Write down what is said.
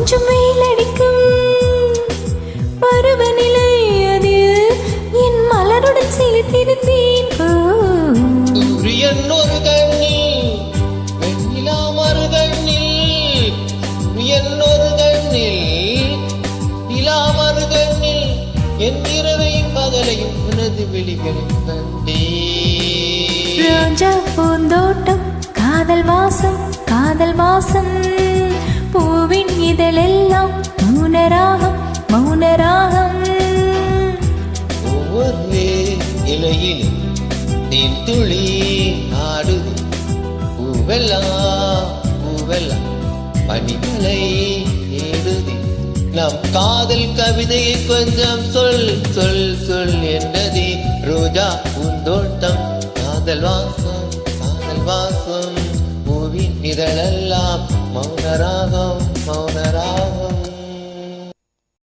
கொஞ்சம் வெயில் அடிக்கும். பருவநிலை அதில் என் மலருடன் சேர்த்திருந்தேன். சூரியன் ஒரு கண்ணில் வெண்ணிலா மறு கண்ணில் சூரியன் ஒரு கண்ணில் நிலா மறு கண்ணில் என் இரவையும் பகலையும் உனது விழிகளில் கண்டே ரோஜா பூந்தோட்டம் காதல் வாசம் காதல் வாசம். மௌனராகம் மௌனராகம். ஒவ்வொரு இலையில் தேன் துளி ஆடுது பூவெல்லா பூவெல்லாம் பனிமலை ஏடுது நம் காதல் கவிதையை கொஞ்சம் சொல் சொல் சொல் என்னதி? ரோஜா உந்தோட்டம் காதல் வாசம் காதல் வாசம். பூவின் இதழெல்லாம் மௌனராகம்.